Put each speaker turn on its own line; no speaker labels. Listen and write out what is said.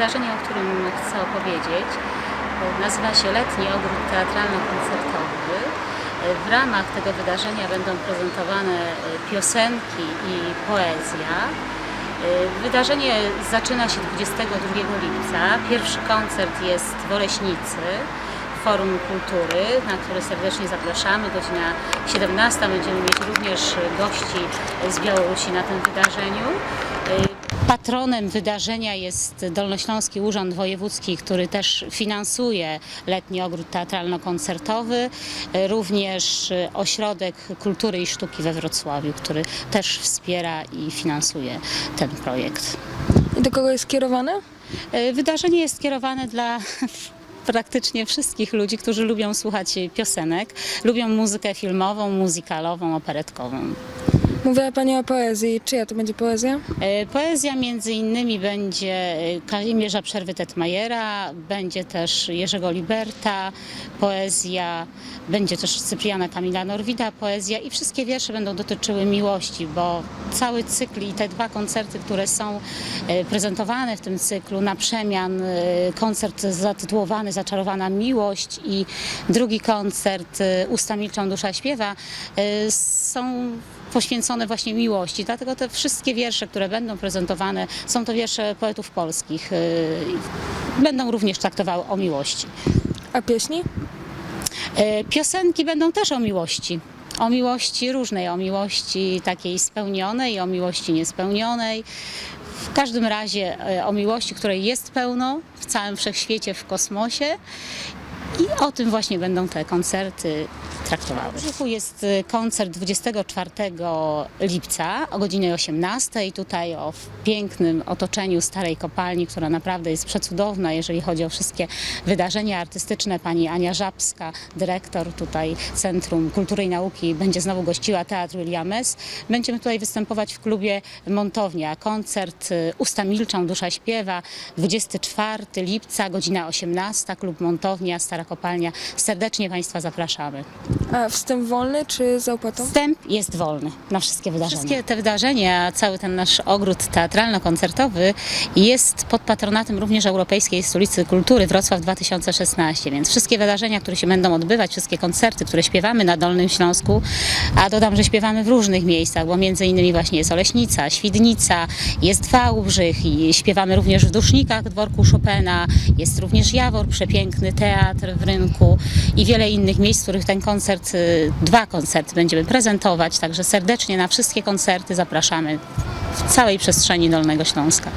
wydarzenie, o którym chcę opowiedzieć, nazywa się Letni Ogród Teatralno-Koncertowy. W ramach tego wydarzenia będą prezentowane e, piosenki i poezja. E, Wydarzenie zaczyna się 22 lipca. Pierwszy koncert jest w Oleśnicy, Forum Kultury, na który serdecznie zapraszamy. Godzina 17 będziemy mieć również gości z Białorusi na tym wydarzeniu. Patronem wydarzenia jest Dolnośląski Urząd Wojewódzki, który też finansuje letni ogród teatralno-koncertowy, również Ośrodek Kultury i Sztuki we Wrocławiu, który też wspiera i finansuje ten projekt.
I do kogo jest skierowane?
E, Wydarzenie jest skierowane dla praktycznie wszystkich ludzi, którzy lubią słuchać piosenek, lubią muzykę filmową, muzykalową, operetkową.
Mówiła Pani o poezji. Czyja to będzie poezja?
E, Poezja między innymi będzie e, Kazimierza Przerwy Tetmajera, będzie też Jerzego Liberta, poezja, będzie też Cypriana Kamila Norwida poezja i wszystkie wiersze będą dotyczyły miłości, bo cały cykl i te dwa koncerty, które są e, prezentowane w tym cyklu na przemian, koncert zatytułowany Zaczarowana Miłość i drugi koncert Usta milczą, dusza śpiewa, są poświęcone właśnie miłości. Dlatego te wszystkie wiersze, które będą prezentowane, są to wiersze poetów polskich. Yy, Będą również traktowały o miłości.
A pieśni?
Yy, Piosenki będą też o miłości. O miłości różnej, o miłości takiej spełnionej, o miłości niespełnionej. W każdym razie yy, o miłości, której jest pełno w całym wszechświecie, w kosmosie. I o tym właśnie będą te koncerty traktowały. W Brzuchu jest y, koncert 24 lipca o godzinie 18 i tutaj o pięknym otoczeniu starej kopalni, która naprawdę jest przecudowna, jeżeli chodzi o wszystkie wydarzenia artystyczne. Pani Ania Żabska, dyrektor tutaj Centrum Kultury i Nauki, będzie znowu gościła Teatr Williames. Będziemy tutaj występować w klubie Montownia. Koncert y, Usta milczą, dusza śpiewa. 24 lipca, godzina 18, klub Montownia, Stara Kopalnia. Serdecznie Państwa zapraszamy.
A wstęp wolny czy z opłatą?
Wstęp jest wolny na wszystkie wydarzenia. Wszystkie te wydarzenia, cały ten nasz ogród teatralno-koncertowy jest pod patronatem również Europejskiej Stolicy Kultury Wrocław 2016, więc wszystkie wydarzenia, które się będą odbywać, wszystkie koncerty, które śpiewamy na Dolnym Śląsku, a dodam, że śpiewamy w różnych miejscach, bo między innymi właśnie jest Oleśnica, Świdnica, jest Wałbrzych i śpiewamy również w Dusznikach dworku Chopina, jest również Jawor, przepiękny teatr w rynku i wiele innych miejsc, w których ten koncert, y, dwa koncerty będziemy prezentować, także serdecznie na wszystkie koncerty zapraszamy w całej przestrzeni Dolnego Śląska.